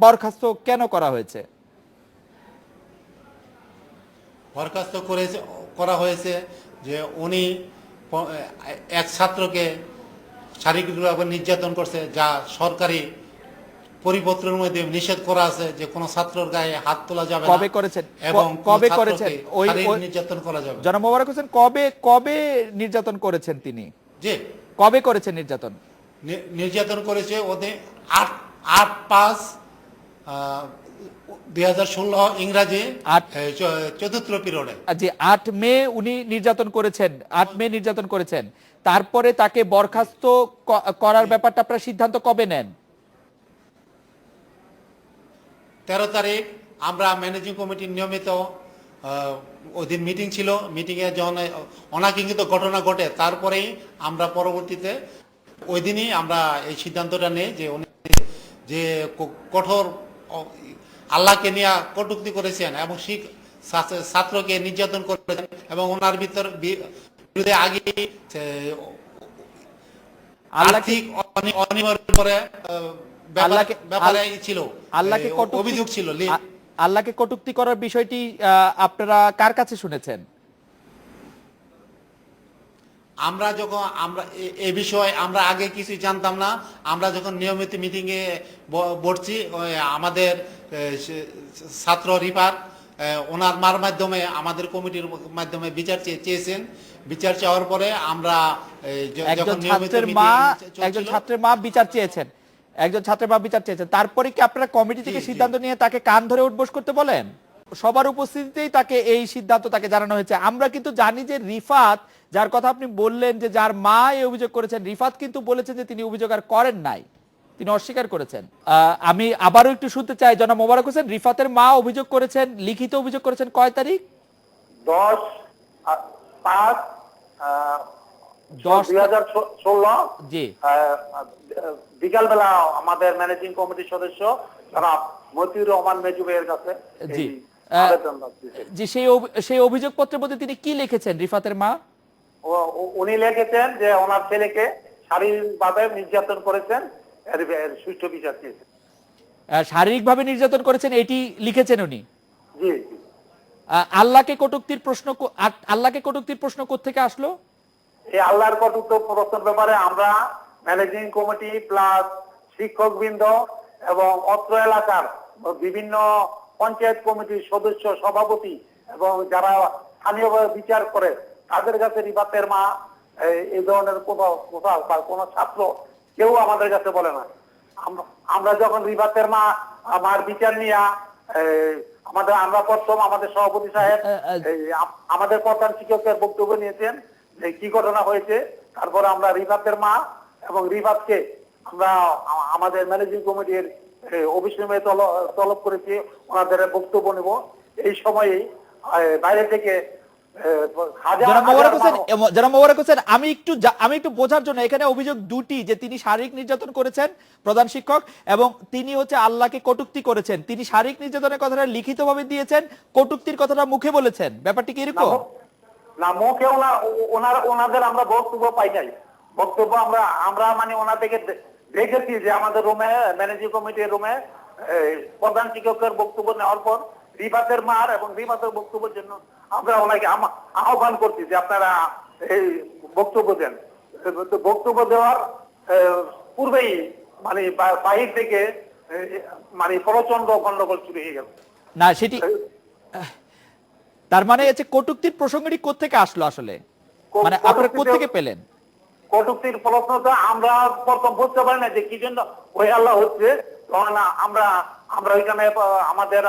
বরখাস্ত কেন করা হয়েছে? বরখাস্ত করা হয়েছে যে উনি এক ছাত্রকে শারীরিকভাবে নির্যাতন করছে যা সরকারি পরিপত্রের মধ্যে নিষেধ করা আছে যে কোনো ছাত্রর গায়ে হাত তোলা যাবে কবে করেছেন? এবং কবে করেছেন? ওই- নির্যাতন করা যাবে জনাব মোবারক হোসেন কবে কবে নির্যাতন করেছেন তিনি? কবে করেছেন নির্যাতন? নির্যাতন করেছে ওদের আট আট পাঁচ দুই হাজার ষোলো ইংরাজি চতুর্থ পিরিয়ডে। আট মে উনি নির্যাতন করেছেন। আট মে নির্যাতন করেছেন। তারপরে তাকে বরখাস্ত করার ব্যাপারটা আপনারা সিদ্ধান্ত কবে নেন? তেরো তারিখ আমরা ম্যানেজিং কমিটির নিয়মিত ওই দিন মিটিং ছিল। মিটিংয়ে যখন অনাকাঙ্ক্ষিত ঘটনা ঘটে তারপরেই আমরা পরবর্তীতে ওই দিনই আমরা এই সিদ্ধান্তটা নেই যে উনি যে কঠোর আল্লাহকে নিয়ে কটুক্তি করেছেন এবং শিখ ছাত্রকে নির্যাতন করেছেন এবং ওনার ভিতর বিরুদ্ধে আগে আর্থিক অনি- অনিয়মের ব্যাপারে- আল্লাহকে- ছিল। আল্লাহকে অভিযোগ ছিল আল্লাহকে কটুক্তি করার বিষয়টি আপনারা কার কাছে শুনেছেন? আমরা যখন আমরা এ- বিষয়ে আমরা আগে কিছু জানতাম না। আমরা যখন নিয়মিত মিটিং এ বসছি আমাদের ছাত্র রিপার ওনার মার মাধ্যমে আমাদের কমিটির মাধ্যমে বিচার চেয়েছেন। বিচার চাওয়ার পরে আমরা একজন যখন নিয়মিত ছাত্রের মা একজন ছাত্রের মা বিচার চেয়েছেন। একজন ছাত্রের মা বিচার চেয়েছেন তারপরে কি আপনারা কমিটি থেকে। সিদ্ধান্ত নিয়ে তাকে কান ধরে উঠবোস করতে বলেন? সবার উপস্থিতিতেই তাকে এই সিদ্ধান্ত তাকে জানানো হয়েছে। আমরা কিন্তু জানি যে রিফাত যার কথা আপনি বললেন যে যার মা এই অভিযোগ করেছেন রিফাত কিন্তু বলেছেন যে তিনি অভিযোগ আর করেন নাই। তিনি অস্বীকার করেছেন। আহ, আমি আবারও একটু শুনতে চাই জনাব মোবারক হোসেন রিফাতের মা অভিযোগ করেছেন লিখিত অভিযোগ করেছেন কয় তারিখ? দশ পাঁচ জি। বিকালবেলা আমাদের ম্যানেজিং কমিটির সদস্য তারা মতিউর রহমান মেজু ভাইয়ের কাছে জি। যে সেই সেই অভিযোগপত্রের মধ্যে তিনি কি লিখেছেন রিফাতের মা? উনি লিখেছেন যে ওনার ছেলেকে শারীরিকভাবে নির্যাতন করেছেন এর সুষ্ঠু বিচার চেয়েছেন। শারীরিকভাবে নির্যাতন করেছেন এটি লিখেছেন উনি? জি জি। আল্লাহকে কটুক্তির প্রশ্ন আল্লাহকে কটুক্তির প্রশ্ন কোত্থেকে আসলো? এই আল্লাহর কটুক্ত প্রশ্নের ব্যাপারে আমরা ম্যানেজিং কমিটি প্লাস শিক্ষক বৃন্দ এবং অত্র এলাকার বিভিন্ন পঞ্চায়েত কমিটির সদস্য সভাপতি এবং যারা স্থানীয়ভাবে বিচার করে তাদের কাছে রিবাতের মা এই- ধরনের কোনো কোথাও বা কোনো ছাত্র কেউ আমাদের কাছে বলে না। আমরা- যখন রিবাতের মা আমার বিচার নিয়ে আমাদের আমরা প্রথম আমাদের সভাপতি সাহেব আমাদের প্রধান শিক্ষকের বক্তব্য নিয়েছেন। যে কি ঘটনা হয়েছে তারপরে আমরা রিফাতের মা এবং রিফাতকে আমরা আমাদের ম্যানেজিং কমিটির অফিস রুমে তলব করেছি ওনাদের বক্তব্য নেব। এই সময়ে বাইরে থেকে আমি একটু আমি একটু বোঝার জন্য এখানে অভিযোগ দুটি যে তিনি শারীরিক নির্যাতন করেছেন প্রধান শিক্ষক এবং তিনি হচ্ছে আল্লাহকে কটুক্তি করেছেন। তিনি শারীরিক নির্যাতনের কথাটা লিখিতভাবে দিয়েছেন কটুক্তির কথাটা মুখে বলেছেন। ব্যাপারটি কি এরকম? না মুখে ওনার ওনাদের আমরা বক্তব্য পাই নাই। বক্তব্য আমরা আমরা মানে ওনা থেকে দেখেছি যে আমাদের রুমে ম্যানেজিং কমিটির রুমে প্রধান শিক্ষকের বক্তব্য নেওয়ার পর রিবাতের মার এবং রিবাতের বক্তব্যের জন্য আমরা ওনাকে আহ্বান করছি যে আপনারা এই বক্তব্য দেন। বক্তব্য দেওয়ার পূর্বেই মানে বাহির থেকে মানে প্রচণ্ড গন্ডগোল শুরু হয়ে গেল। না সেটি তার মানে হচ্ছে কটুক্তির প্রসঙ্গটি কোত্থেকে আসলো আসলে? মানে আপনারা কোত্থেকে পেলেন? কটুক্তির প্রশ্ন তো আমরা প্রথম বুঝতে পারি না যে কি জন্য ওই আল্লাহ হচ্ছে। তখন আমরা আমরা ওইখানে আমাদের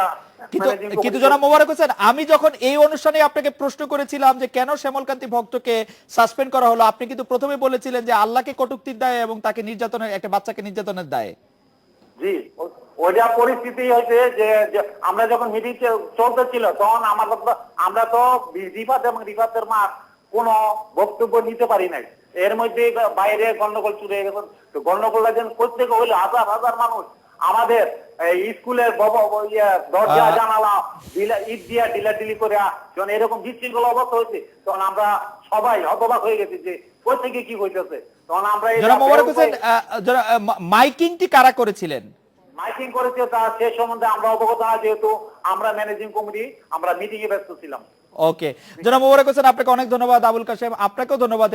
কিন্তু committee- জনাব মোবারক হোসেন আমি যখন এই অনুষ্ঠানে আপনাকে প্রশ্ন করেছিলাম যে কেন শ্যামলকান্তি ভক্তকে সাসপেন্ড করা হলো আপনি কিন্তু প্রথমে বলেছিলেন যে আল্লাহকে কটুক্তির দায়ে এবং তাকে নির্যাতনের একটা বাচ্চাকে নির্যাতনের দায়ে। জি। ওইটা পরিস্থিতি হয়েছে যে আমরা যখন মিটিং চলতেছিল তখন আমাদের আমরা তো রিফাত এবং রিফাতের মা কোনো বক্তব্য নিতে পারি নাই। এর মধ্যে বাইরে গন্ডগোল শুরু হয়ে গেছে। তো গন্ডগোলটা যেন প্রত্যেক হইলে হাজার হাজার মানুষ আমাদের স্কুলের ইয়ে দরজা জানালা ডিলা- ইট দিয়া ডিলাডিলি করে যখন এরকম বিশৃঙ্খল অবস্থা হয়েছে তখন আমরা সবাই হতবাক হয়ে গেছি যে থেকে কি হইতেছে? তখন আমরা মাইকিংটি কারা করেছিলেন? মাইকিং করেছে তা সে সম্বন্ধে আমরা অবগত না যেহেতু আমরা ম্যানেজিং কমিটি আমরা মিটিং এ ব্যস্ত ছিলাম। ওকে জনাব মোবারক হোসেন, আপনাকে অনেক ধন্যবাদ। আবুল কাশেম, আপনাকেও ধন্যবাদ।